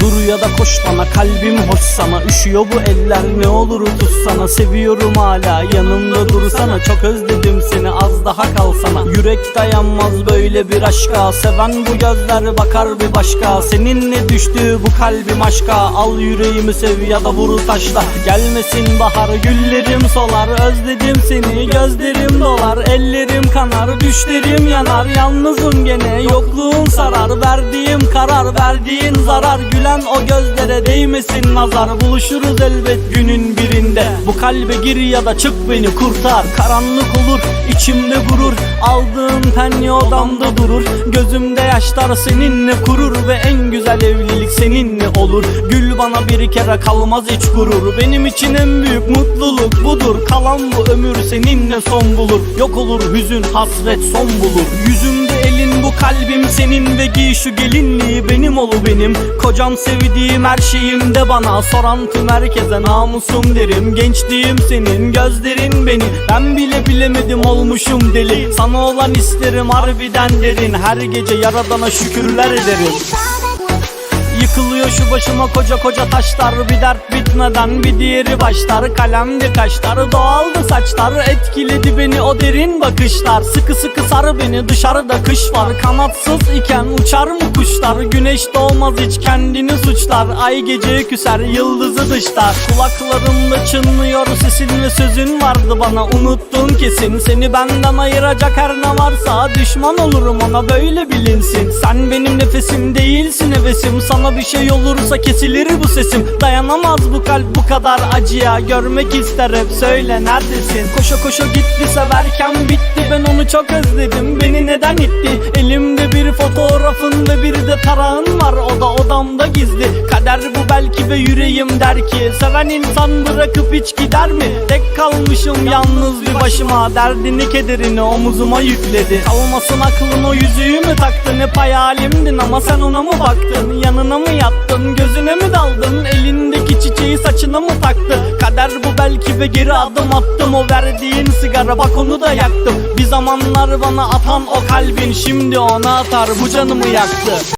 Dur ya da koş bana kalbim hoş sana. Üşüyor bu eller ne olur tutsana Seviyorum hala yanımda dursana. Çok özledim seni az daha kalsana Yürek dayanmaz böyle bir aşka. Seven bu gözler bakar bir başka. Seninle düştü bu kalbim aşka? Al yüreğimi sev ya da vur taşla. Gelmesin bahar güllerim solar. Özledim seni gözlerim dolar. Ellerim kanar düşlerim yanar. Yalnızım gene yokluğun sarar. Verdiğim karar verdiğin zarar. Gülen o gözlere değmesin nazar. Buluşuruz elbet günün birinde. Bu kalbe gir ya da çık beni kurtar. Karanlık olur içimde gurur Aldığın penye odamda durur. Gözümde yaşlar seninle kurur Ve en güzel evlilik seninle olur. Gül bana bir kere kalmaz hiç gurur. Benim için en büyük mutluluk budur Kalan bu ömür seninle son bulur. Yok olur hüzün hasret son bulur. Yüzümde elin bu kalbim senin Ve giy şu gelinliği benim olu benim. Kocam sevdiğim her şeyim de bana. Soran tüm herkese namusum derim. Gençliğim senin gözlerin benim Ben bile bilemedim olmuşum deli. Sana olan isterim harbiden derin. Her gece yaradana şükürler ederim Yıkılıyor şu başıma koca koca taşlar. Bir dert bitmeden bir diğeri başlar. Kalemdi kaşlar doğaldı saçlar. Etkiledi beni o derin bakışlar. Sıkı sıkı sar beni dışarıda kış var. Kanatsız iken uçar mı kuşlar? Güneş doğmaz hiç kendini suçlar. Ay gece küser yıldızı dışlar. Kulaklarımda çınlıyor sesin ve sözün vardı bana. Unuttun kesin seni benden ayıracak her ne varsa. Düşman olurum ona böyle bilinsin. Sen benim nefesim değilsin hevesim. Sana bir şey olursa kesilir bu sesim. Dayanamaz bu kalp bu kadar acıya. Görmek ister hep söyle neredesin? Koşa koşa gitti severken bitti. Ben onu çok özledim. Beni neden itti? Elimde bir fotoğrafın ve bir de tarağın var O da odamda gizli. Kader bu belki ve yüreğim der ki Seven insan bırakıp hiç gider mi? Tek kalmışım yalnız bir başıma Derdini kederini omuzuma yükledi. Kalmasın aklın o yüzüğü mü taktın? Hep hayalimdin ama sen ona mı baktın? Yanına mı yattın? Gözüne mi daldın? Elindeki çiçeği saçına mı taktı Kader bu belki ve geri adım attım. O verdiğin sigara bak onu da yaktım. Bir zamanlar bana atan o kalbin Şimdi ona atar. Bu canımı yaktı